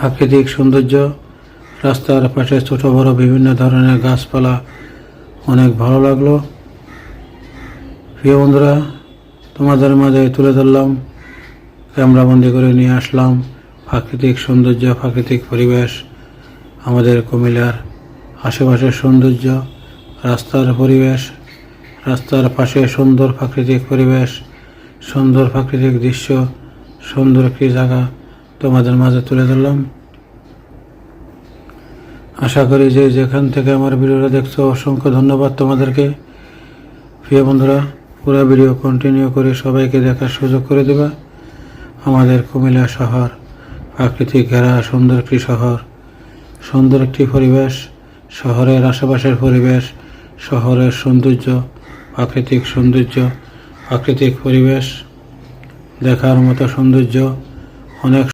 প্রাকৃতিক সৌন্দর্য, রাস্তার পাশে ছোট বড় বিভিন্ন ধরনের গাছপালা, অনেক ভালো লাগল। প্রিয় বন্ধুরা, তোমাদের মাঝে তুলে ধরলাম ক্যামেরাবন্দি করে নিয়ে আসলাম, প্রাকৃতিক সৌন্দর্য, প্রাকৃতিক পরিবেশ, আমাদের কুমিল্লার আশেপাশের সৌন্দর্য, রাস্তার পরিবেশ, রাস্তার পাশে সুন্দর প্রাকৃতিক পরিবেশ, সুন্দর প্রাকৃতিক দৃশ্য, সুন্দর একটি জায়গা। তোমাদের মাঝে তুলে ধরলাম। আশা করি যে যেখান থেকে আমার ভিডিওটা দেখছ, অসংখ্য ধন্যবাদ তোমাদেরকে। প্রিয় বন্ধুরা, পুরো ভিডিও কন্টিনিউ করে সবাইকে দেখার সুযোগ করে দেবা। আমাদের কুমিল্লা শহর, প্রাকৃতিক ঘেরা সুন্দর একটি শহর, সুন্দর একটি পরিবেশ, শহরের আশেপাশের পরিবেশ, শহরের সৌন্দর্য, প্রাকৃতিক সৌন্দর্য, প্রাকৃতিক পরিবেশ, দেখার মতো সৌন্দর্য, অনেক